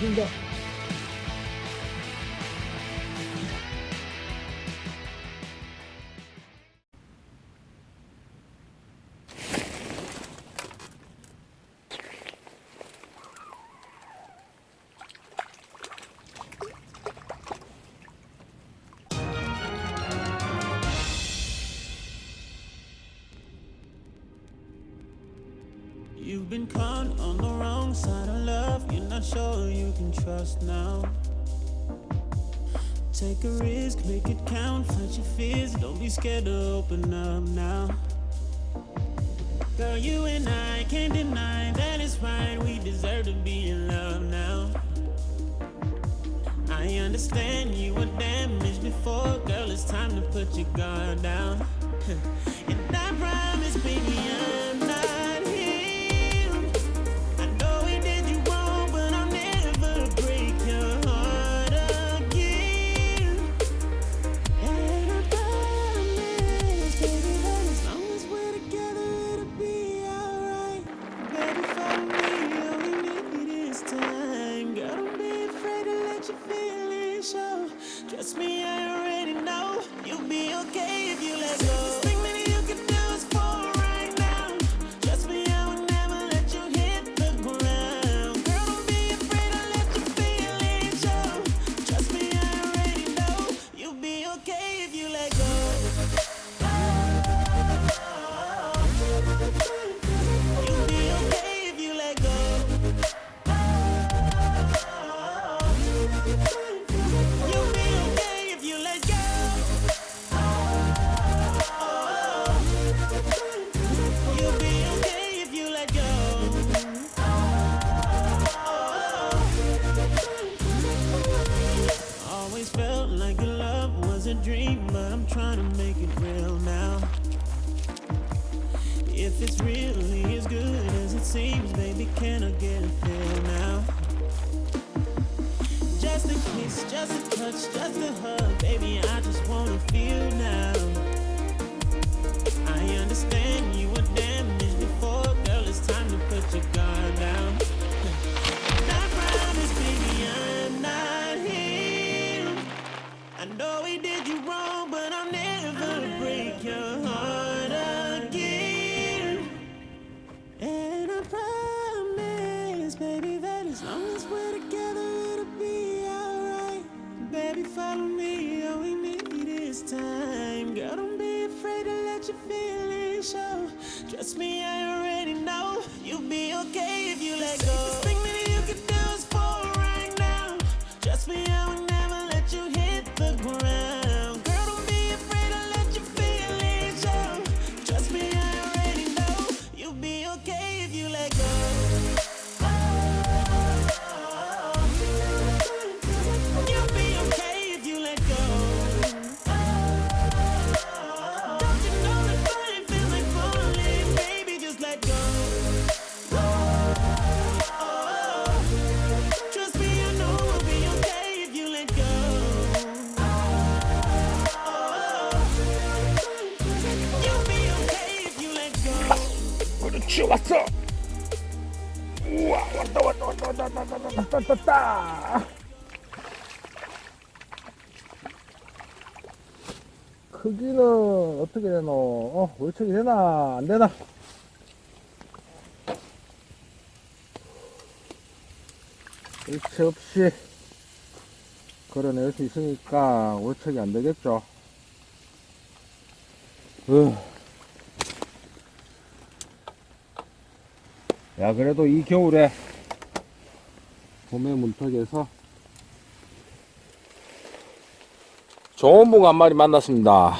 运动 sure you can trust now. Take a risk, make it count. Fight your fears. Don't be scared to open up now. Girl, you and I can't deny that it's right. We deserve to be in love now. I understand you were damaged before. Girl, it's time to put your guard down. and I promise, baby, I'm seems, baby, can I get a feel now? Just a kiss, just a touch, just a hug, baby. I just wanna feel now. 왔다. 크기는 어떻게 되노? 어, 월척이 되나? 안 되나? 일체 없이 걸어낼 수 있으니까 월척이 안 되겠죠? 으. 야, 그래도 이 겨울에 봄의 문턱에서 좋은 붕어 한 마리 만났습니다.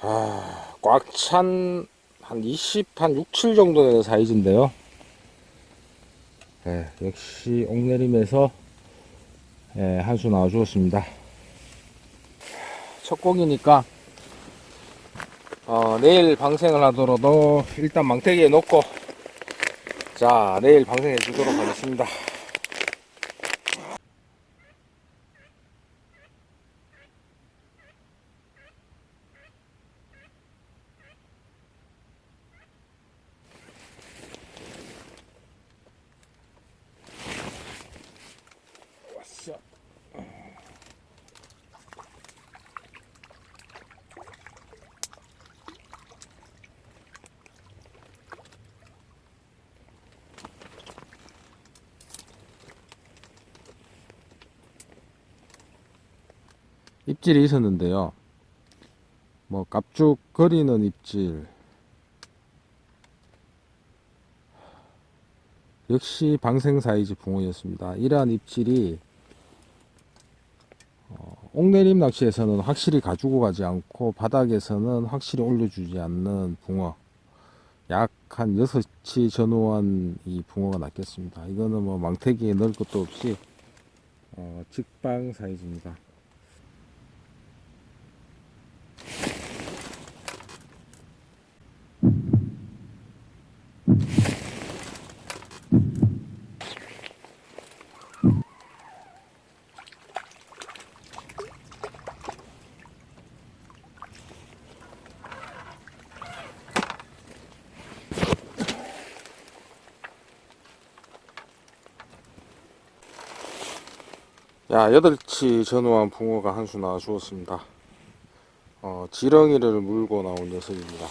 아, 꽉 찬 한 20, 한 6, 7 정도 되는 사이즈인데요. 예, 역시 옥내림에서 예, 한수 나와 주었습니다. 첫 공이니까 어, 내일 방생을 하더라도 일단 망태기에 놓고 자 내일 방생해 주도록 하겠습니다 입질이 있었는데요. 뭐 깝죽거리는 입질. 역시 방생 사이즈 붕어였습니다. 이러한 입질이 어, 옥내림 낚시에서는 확실히 가지고 가지 않고 바닥에서는 확실히 올려주지 않는 붕어. 약 한 6치 전후한 이 붕어가 낚였습니다. 이거는 뭐 망태기에 넣을 것도 없이 어, 직방 사이즈입니다. 야, 8치 전후한 붕어가 한 수 나와 주었습니다. 어, 지렁이를 물고 나온 녀석입니다.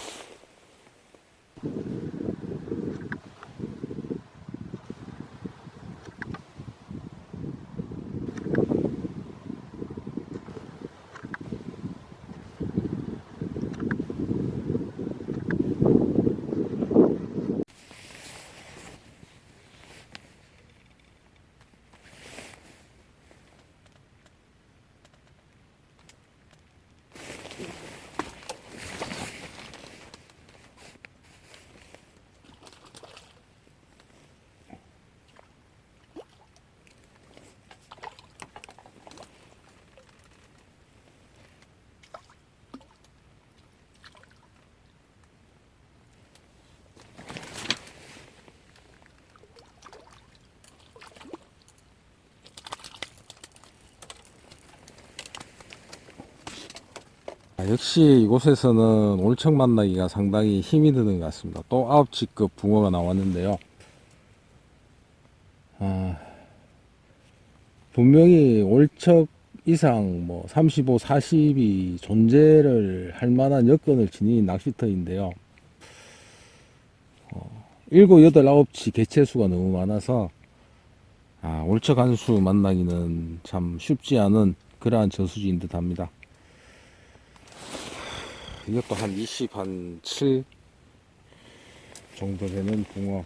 역시 이곳에서는 올청 만나기가 상당히 힘이 드는 것 같습니다. 또 9치급 붕어가 나왔는데요. 아, 분명히 올척 이상 뭐 35, 40이 존재를 할 만한 여건을 지닌 낚시터인데요. 어, 7, 8, 9치 개체수가 너무 많아서 아, 올척 한수 만나기는 참 쉽지 않은 그러한 저수지인 듯 합니다. 이것도 한 20, 한 7 정도 되는 붕어.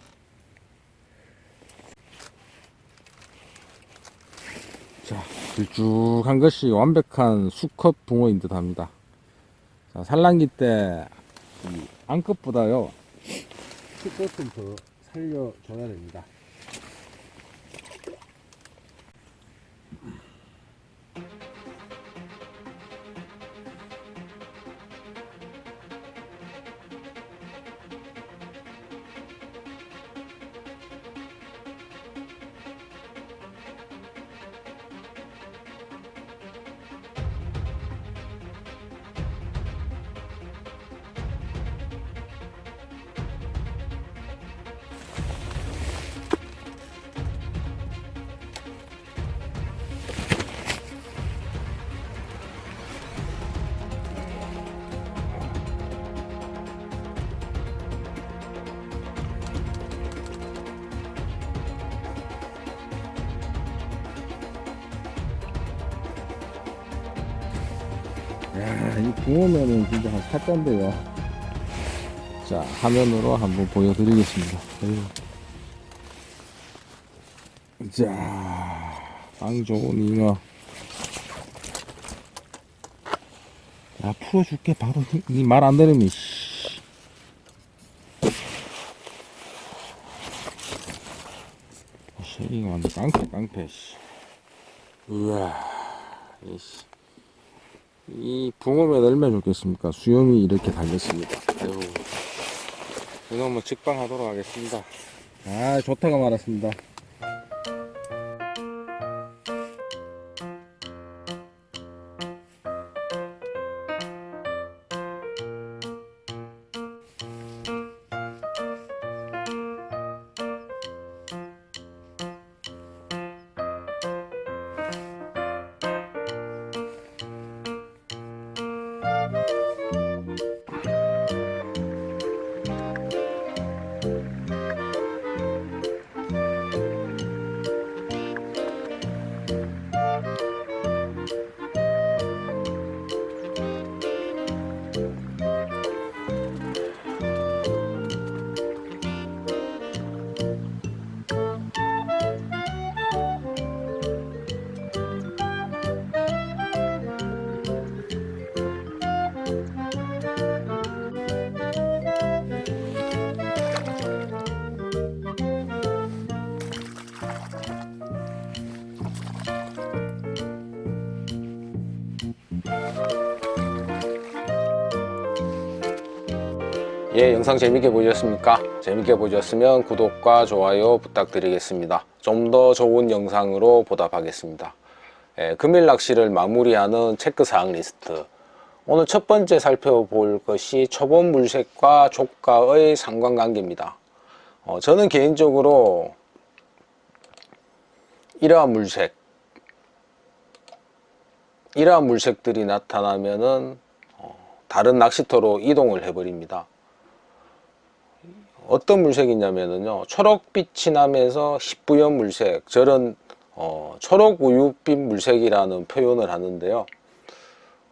자, 길쭉한 것이 완벽한 수컷 붕어인 듯 합니다. 자, 산란기 때, 이 안끝보다요, 수컷은 더 살려줘야 됩니다. 야, 이 붕어면은 진짜 한 사자인데요. 자, 화면으로 한번 보여드리겠습니다. 자, 빵 좋은 잉어. 야, 풀어줄게. 바로, 니 말안 들으면, 씨. 쉐링 완전 깡패, 깡패, 씨. 우와, 이씨. 이 붕어면 얼마나 좋겠습니까? 수염이 이렇게 달렸습니다. 아유, 이놈은 직방하도록 하겠습니다. 아, 좋다가 말았습니다. 예, 영상 재밌게 보셨습니까? 재밌게 보셨으면 구독과 좋아요 부탁드리겠습니다. 좀 더 좋은 영상으로 보답하겠습니다. 예, 금일 낚시를 마무리하는 체크사항 리스트. 오늘 첫 번째 살펴볼 것이 초본 물색과 조가의 상관관계입니다. 어, 저는 개인적으로 이러한 물색, 이러한 물색들이 나타나면은 어, 다른 낚시터로 이동을 해버립니다. 어떤 물색이냐면은요 초록빛이 나면서 희뿌연 물색 저런 어, 초록 우유빛 물색이라는 표현을 하는데요.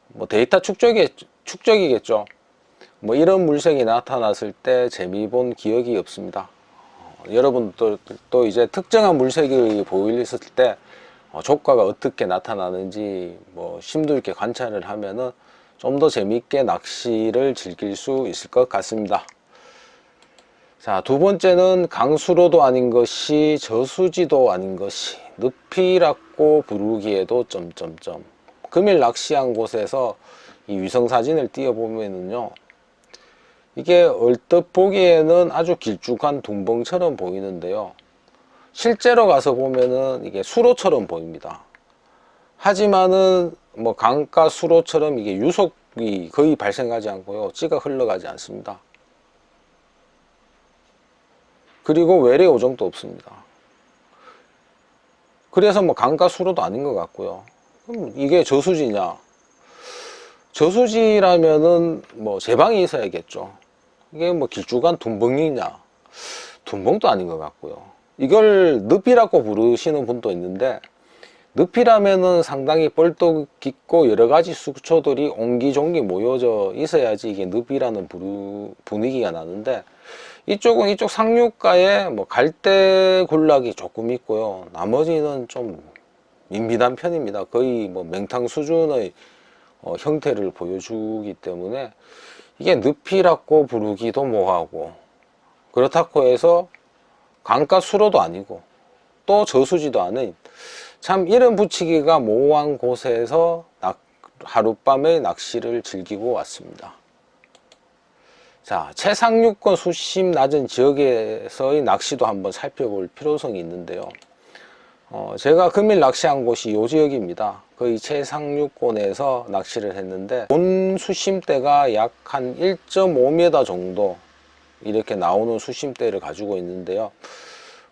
뭐 데이터 축적이 축적이겠죠. 뭐 이런 물색이 나타났을 때 재미 본 기억이 없습니다. 어, 여러분도 또 이제 특정한 물색이 보였을 때 어, 조과가 어떻게 나타나는지 뭐 심도 있게 관찰을 하면은 좀 더 재미있게 낚시를 즐길 수 있을 것 같습니다. 자, 두 번째는 강수로도 아닌 것이 저수지도 아닌 것이 늪이라고 부르기에도 점점점. 금일 낚시한 곳에서 이 위성 사진을 띄워보면은요 이게 얼뜻 보기에는 아주 길쭉한 둥벙처럼 보이는데요. 실제로 가서 보면은 이게 수로처럼 보입니다. 하지만은 뭐 강가 수로처럼 이게 유속이 거의 발생하지 않고요. 찌가 흘러가지 않습니다 그리고 외래 오정도 없습니다. 그래서 뭐 강가 수로도 아닌 것 같고요. 그럼 이게 저수지냐? 저수지라면은 뭐 제방이 있어야겠죠. 이게 뭐 길쭉한 둔벙이냐? 둔벙도 아닌 것 같고요. 이걸 늪이라고 부르시는 분도 있는데 늪이라면은 상당히 뻘떡 깊고 여러 가지 수초들이 옹기종기 모여져 있어야지 이게 늪이라는 분위기가 나는데 이쪽은 이쪽 상류가에 뭐 갈대 군락이 조금 있고요. 나머지는 좀 밋밋한 편입니다. 거의 뭐 맹탕 수준의 어, 형태를 보여주기 때문에 이게 늪이라고 부르기도 뭐하고 그렇다고 해서 강가 수로도 아니고 또 저수지도 아닌 참 이름 붙이기가 모호한 곳에서 낙- 하룻밤의 낚시를 즐기고 왔습니다. 자, 최상류권 수심 낮은 지역에서의 낚시도 한번 살펴볼 필요성이 있는데요. 어, 제가 금일 낚시한 곳이 이 지역입니다. 거의 최상류권에서 낚시를 했는데 본 수심대가 약 한 1.5m 정도 이렇게 나오는 수심대를 가지고 있는데요.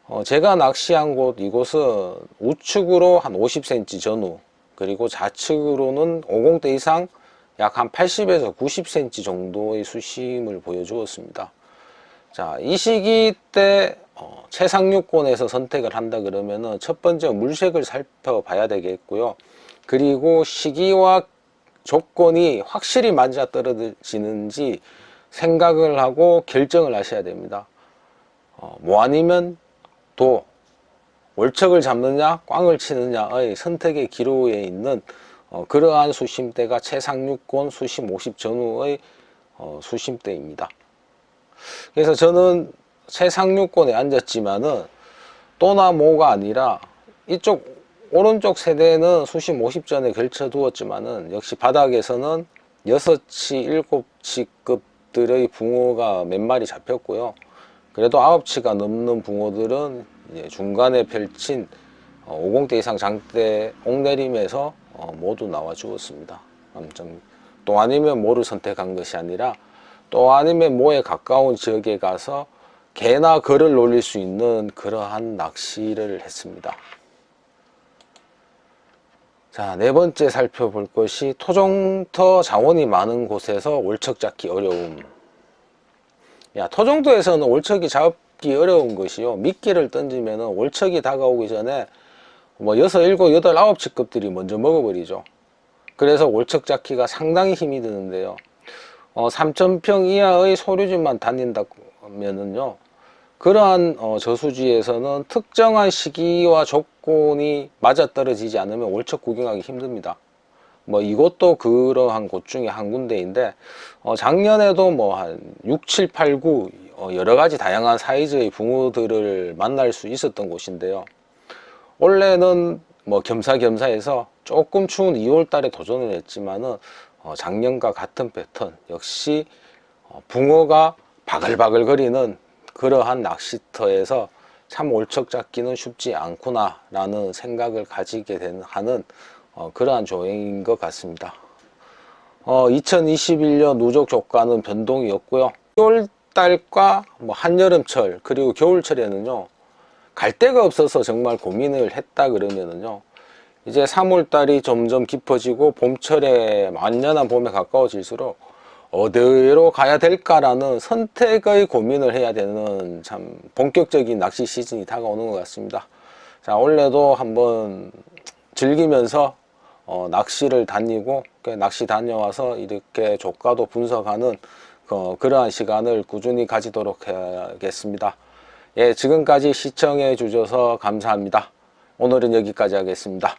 어, 제가 낚시한 곳 이곳은 우측으로 한 50cm 전후 그리고 좌측으로는 50대 이상 약 한 80에서 90cm 정도의 수심을 보여주었습니다. 자, 이 시기 때 어, 최상류권에서 선택을 한다 그러면은 첫 번째 물색을 살펴봐야 되겠고요. 그리고 시기와 조건이 확실히 맞아 떨어지는지 생각을 하고 결정을 하셔야 됩니다. 어, 뭐 아니면 도 월척을 잡느냐 꽝을 치느냐의 선택의 기로에 있는 어, 그러한 수심대가 최상류권 수심 50 전후의 어, 수심대입니다. 그래서 저는 최상류권에 앉았지만은 또나 뭐가 아니라 이쪽 오른쪽 세대는 수심 50전에 걸쳐 두었지만은 역시 바닥에서는 6치, 7치급들의 붕어가 몇 마리 잡혔고요. 그래도 9치가 넘는 붕어들은 중간에 펼친 50대 이상 장대 옥내림에서 어, 모두 나와 주었습니다. 아무튼 또 아니면 모를 선택한 것이 아니라 또 아니면 모에 가까운 지역에 가서 개나 걸을 놀릴 수 있는 그러한 낚시를 했습니다. 자, 네 번째 살펴볼 것이 토종터 자원이 많은 곳에서 월척 잡기 어려움. 야, 토종터에서는 월척이 잡기 어려운 것이요. 미끼를 던지면 월척이 다가오기 전에 뭐 여섯, 일곱, 여덟, 아홉 치급들이 먼저 먹어버리죠. 그래서 월척 잡기가 상당히 힘이 드는데요. 어, 3,000평 이하의 소류지만 다닌다면은요. 그러한 어, 저수지에서는 특정한 시기와 조건이 맞아떨어지지 않으면 월척 구경하기 힘듭니다. 뭐 이것도 그러한 곳 중에 한 군데인데 어, 작년에도 뭐 한 6, 7, 8, 9 어, 여러 가지 다양한 사이즈의 붕어들을 만날 수 있었던 곳인데요. 원래는 뭐 겸사겸사해서 조금 추운 2월 달에 도전을 했지만은 어, 작년과 같은 패턴 역시 어, 붕어가 바글바글 거리는 그러한 낚시터에서 참 올척 잡기는 쉽지 않구나 라는 생각을 가지게 된 하는 어, 그러한 조행인 것 같습니다. 어, 2021년 누적 조가는 변동이 없고요. 6월달과 뭐 한여름철 그리고 겨울철에는요 갈 데가 없어서 정말 고민을 했다 그러면은요 이제 3월달이 점점 깊어지고 봄철에 완연한 봄에 가까워질수록 어디로 가야 될까라는 선택의 고민을 해야 되는 참 본격적인 낚시 시즌이 다가오는 것 같습니다. 자 올해도 한번 즐기면서 어, 낚시를 다니고 그 낚시 다녀와서 이렇게 조가도 분석하는 어, 그러한 시간을 꾸준히 가지도록 해야겠습니다. 예, 지금까지 시청해 주셔서 감사합니다. 오늘은 여기까지 하겠습니다.